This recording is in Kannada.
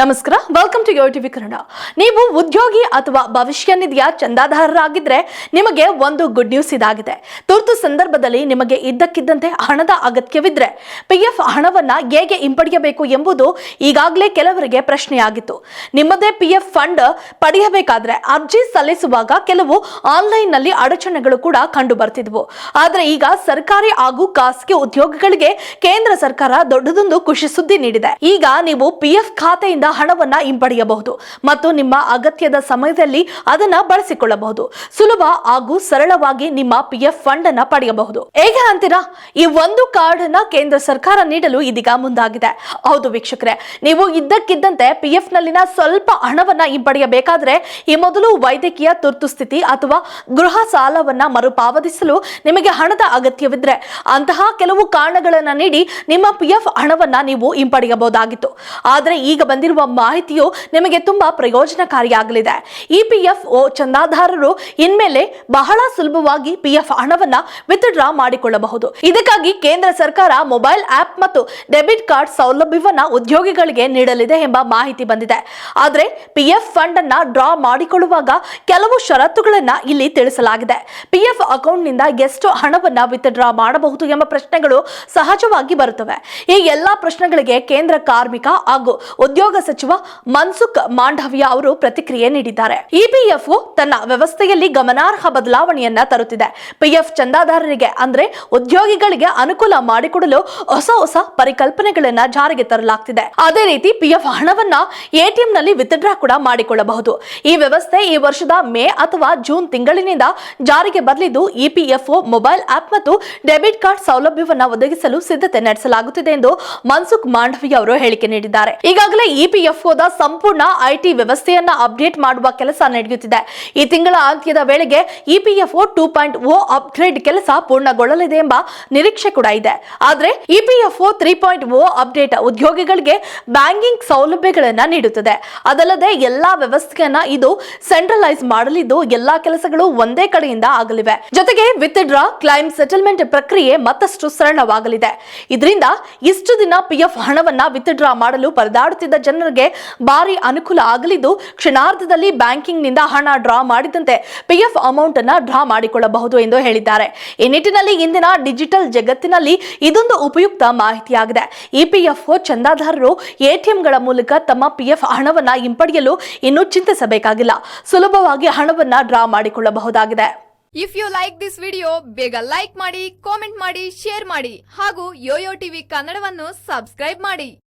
ನಮಸ್ಕಾರ. Welcome to Yo TV Kannada. ನೀವು ಉದ್ಯೋಗಿ ಅಥವಾ ಭವಿಷ್ಯ ನಿಧಿಯ ಚಂದಾದಾರರಾಗಿದ್ರೆ ನಿಮಗೆ ಒಂದು ಗುಡ್ ನ್ಯೂಸ್ ಇದಾಗಿದೆ. ತುರ್ತು ಸಂದರ್ಭದಲ್ಲಿ ನಿಮಗೆ ಇದ್ದಕ್ಕಿದ್ದಂತೆ ಹಣದ ಅಗತ್ಯವಿದ್ರೆ ಪಿ ಎಫ್ ಹಣವನ್ನ ಹೇಗೆ ಹಿಂಪಡೆಯಬೇಕು ಎಂಬುದು ಈಗಾಗಲೇ ಕೆಲವರಿಗೆ ಪ್ರಶ್ನೆಯಾಗಿತ್ತು. ನಿಮ್ಮದೇ ಪಿ ಎಫ್ ಫಂಡ್ ಪಡೆಯಬೇಕಾದ್ರೆ ಅರ್ಜಿ ಸಲ್ಲಿಸುವಾಗ ಕೆಲವು ಆನ್ಲೈನ್ನಲ್ಲಿ ಅಡಚಣೆಗಳು ಕೂಡ ಕಂಡು ಬರ್ತಿದ್ವು ಆದ್ರೆ ಈಗ ಸರ್ಕಾರಿ ಹಾಗೂ ಖಾಸಗಿ ಉದ್ಯೋಗಿಗಳಿಗೆ ಕೇಂದ್ರ ಸರ್ಕಾರ ದೊಡ್ಡದೊಂದು ಖುಷಿ ಸುದ್ದಿ ನೀಡಿದೆ. ಈಗ ನೀವು ಪಿ ಎಫ್ ಖಾತೆಯಿಂದ ಹಣವನ್ನ ಹಿಂಪಡೆಯಬಹುದು ಮತ್ತು ನಿಮ್ಮ ಅಗತ್ಯದ ಸಮಯದಲ್ಲಿ ಅದನ್ನ ಬಳಸಿಕೊಳ್ಳಬಹುದು. ಸುಲಭ ಹಾಗೂ ಸರಳವಾಗಿ ನಿಮ್ಮ ಪಿ ಎಫ್ ಫಂಡ್ ಅನ್ನ ಪಡೆಯಬಹುದು. ಹೇಗೆ ಅಂತೀರಾ? ಈ ಒಂದು ಕಾರ್ಡ್ ಅನ್ನ ಕೇಂದ್ರ ಸರ್ಕಾರ ನೀಡಲು ಇದೀಗ ಮುಂದಾಗಿದೆ. ಹೌದು ವೀಕ್ಷಕರೇ, ನೀವು ಇದ್ದಕ್ಕಿದ್ದಂತೆ ಪಿ ಎಫ್ ನಲ್ಲಿನ ಸ್ವಲ್ಪ ಹಣವನ್ನ ಹಿಂಪಡೆಯಬೇಕಾದ್ರೆ ಈ ಮೊದಲು ವೈದ್ಯಕೀಯ ತುರ್ತು ಸ್ಥಿತಿ ಅಥವಾ ಗೃಹ ಸಾಲವನ್ನ ಮರುಪಾವತಿಸಲು ನಿಮಗೆ ಹಣದ ಅಗತ್ಯವಿದ್ರೆ ಅಂತಹ ಕೆಲವು ಕಾರಣಗಳನ್ನ ನೀಡಿ ನಿಮ್ಮ ಪಿ ಎಫ್ ಹಣವನ್ನ ನೀವು ಹಿಂಪಡೆಯಬಹುದಾಗಿತ್ತು. ಆದರೆ ಈಗ ಬಂದಿರುವ ಮಾಹಿತಿಯು ನಿಮಗೆ ತುಂಬಾ ಪ್ರಯೋಜನಕಾರಿಯಾಗಲಿದೆ. ಇ ಪಿ ಎಫ್ ಒ ಚಂದಾದಾರರು ಇನ್ಮೇಲೆ ಬಹಳ ಸುಲಭವಾಗಿ ಪಿ ಎಫ್ ಹಣವನ್ನ ವಿತ್ಡ್ರಾ ಮಾಡಿಕೊಳ್ಳಬಹುದು. ಇದಕ್ಕಾಗಿ ಕೇಂದ್ರ ಸರ್ಕಾರ ಮೊಬೈಲ್ ಆಪ್ ಮತ್ತು ಡೆಬಿಟ್ ಕಾರ್ಡ್ ಸೌಲಭ್ಯವನ್ನ ಉದ್ಯೋಗಿಗಳಿಗೆ ನೀಡಲಿದೆ ಎಂಬ ಮಾಹಿತಿ ಬಂದಿದೆ. ಆದರೆ ಪಿ ಎಫ್ ಫಂಡ್ ಅನ್ನ ಡ್ರಾ ಮಾಡಿಕೊಳ್ಳುವಾಗ ಕೆಲವು ಷರತ್ತುಗಳನ್ನ ಇಲ್ಲಿ ತಿಳಿಸಲಾಗಿದೆ. ಪಿ ಎಫ್ ಅಕೌಂಟ್ನಿಂದ ಎಷ್ಟು ಹಣವನ್ನ ವಿತ್ಡ್ರಾ ಮಾಡಬಹುದು ಎಂಬ ಪ್ರಶ್ನೆಗಳು ಸಹಜವಾಗಿ ಬರುತ್ತವೆ. ಈ ಎಲ್ಲಾ ಪ್ರಶ್ನೆಗಳಿಗೆ ಕೇಂದ್ರ ಕಾರ್ಮಿಕ ಹಾಗೂ ಉದ್ಯೋಗ ಸಚಿವ ಮನ್ಸುಖ್ ಮಾಂಡವ್ಯ ಅವರು ಪ್ರತಿಕ್ರಿಯೆ ನೀಡಿದ್ದಾರೆ. ಇಪಿಎಫ್ ತನ್ನ ವ್ಯವಸ್ಥೆಯಲ್ಲಿ ಗಮನಾರ್ಹ ಬದಲಾವಣೆಯನ್ನ ತರುತ್ತಿದೆ. ಪಿಎಫ್ ಚಂದಾದಾರರಿಗೆ ಅಂದ್ರೆ ಉದ್ಯೋಗಿಗಳಿಗೆ ಅನುಕೂಲ ಮಾಡಿಕೊಡಲು ಹೊಸ ಹೊಸ ಪರಿಕಲ್ಪನೆಗಳನ್ನ ಜಾರಿಗೆ ತರಲಾಗ್ತಿದೆ. ಅದೇ ರೀತಿ ಪಿಎಫ್ ಹಣವನ್ನ ಎಟಿಎಂ ನಲ್ಲಿ ವಿತ್ಡ್ರಾ ಕೂಡ ಮಾಡಿಕೊಳ್ಳಬಹುದು. ಈ ವ್ಯವಸ್ಥೆ ಈ ವರ್ಷದ ಮೇ ಅಥವಾ ಜೂನ್ ತಿಂಗಳಿನಿಂದ ಜಾರಿಗೆ ಬರಲಿದ್ದು ಇಪಿಎಫ್ಒ ಮೊಬೈಲ್ ಆಪ್ ಮತ್ತು ಡೆಬಿಟ್ ಕಾರ್ಡ್ ಸೌಲಭ್ಯವನ್ನ ಒದಗಿಸಲು ಸಿದ್ಧತೆ ನಡೆಸಲಾಗುತ್ತಿದೆ ಎಂದು ಮನ್ಸುಖ್ ಮಾಂಡವಿ ಅವರು ಹೇಳಿಕೆ ನೀಡಿದ್ದಾರೆ. ಈಗಾಗಲೇ ಇಪಿಎಫ್ಒದ ಸಂಪೂರ್ಣ ಐಟಿ ವ್ಯವಸ್ಥೆಯನ್ನ ಅಪ್ಡೇಟ್ ಮಾಡುವ ಕೆಲಸ ನಡೆಯುತ್ತಿದೆ. ಈ ತಿಂಗಳ ಅಂತ್ಯದ ವೇಳೆಗೆ EPFO two point O upgrade ಕೆಲಸ ಪೂರ್ಣಗೊಳ್ಳಲಿದೆ ಎಂಬ ನಿರೀಕ್ಷೆ ಕೂಡ ಇದೆ. ಆದ್ರೆ EPFO three point O update ಉದ್ಯೋಗಿಗಳಿಗೆ ಬ್ಯಾಂಕಿಂಗ್ ಸೌಲಭ್ಯಗಳನ್ನ ನೀಡುತ್ತದೆ. ಅದಲ್ಲದೆ ಎಲ್ಲಾ ವ್ಯವಸ್ಥೆಯನ್ನ ಇದು ಸೆಂಟ್ರಲೈಸ್ ಮಾಡಲಿದ್ದು ಎಲ್ಲಾ ಕೆಲಸಗಳು ಒಂದೇ ಕಡೆಯಿಂದ ಆಗಲಿವೆ. ಜೊತೆಗೆ ವಿತ್ ಡ್ರಾ ಕ್ಲೈಮ್ ಸೆಟಲ್ಮೆಂಟ್ ಪ್ರಕ್ರಿಯೆ ಮತ್ತಷ್ಟು ಸರಳವಾಗಲಿದೆ. ಇದರಿಂದ ಇಷ್ಟು ದಿನ ಪಿಎಫ್ ಹಣವನ್ನ ವಿತ್ ಡ್ರಾ ಮಾಡಲು ಪರದಾಡುತ್ತಿದ್ದ ಜನರಿಗೆ ಭಾರಿ ಅನುಕೂಲ ಆಗಲಿದ್ದು ಕ್ಷಣಾರ್ಧದಲ್ಲಿ ಬ್ಯಾಂಕಿಂಗ್ನಿಂದ ಹಣ ಡ್ರಾ ಮಾಡಿದಂತೆ ಪಿಎಫ್ ಅಮೌಂಟ್ ಅನ್ನ ಡ್ರಾ ಮಾಡಿಕೊಳ್ಳಬಹುದು ಎಂದು ಹೇಳಿದ್ದಾರೆ. ಈ ನಿಟ್ಟಿನಲ್ಲಿ ಇಂದಿನ ಡಿಜಿಟಲ್ ಜಗತ್ತಿನಲ್ಲಿ ಇದೊಂದು ಉಪಯುಕ್ತ ಮಾಹಿತಿಯಾಗಿದೆ. ಇಪಿಎಫ್ಒ ಚಂದಾದಾರರು ಎಟಿಎಂಗಳ ಮೂಲಕ ತಮ್ಮ ಪಿಎಫ್ ಹಣವನ್ನು ಹಿಂಪಡೆಯಲು ಇನ್ನು ಚಿಂತಿಸಬೇಕಾಗಿಲ್ಲ. ಸುಲಭವಾಗಿ ಹಣವನ್ನು ಡ್ರಾ ಮಾಡಿಕೊಳ್ಳಬಹುದಾಗಿದೆ. If you like this video ಬೇಗ ಲೈಕ್ ಮಾಡಿ ಕಾಮೆಂಟ್ ಮಾಡಿ ಶೇರ್ ಮಾಡಿ ಹಾಗೂ ಯೋಯೋ ಟಿವಿ ಕನ್ನಡವನ್ನು ಸಬ್ಸ್ಕ್ರೈಬ್ ಮಾಡಿ.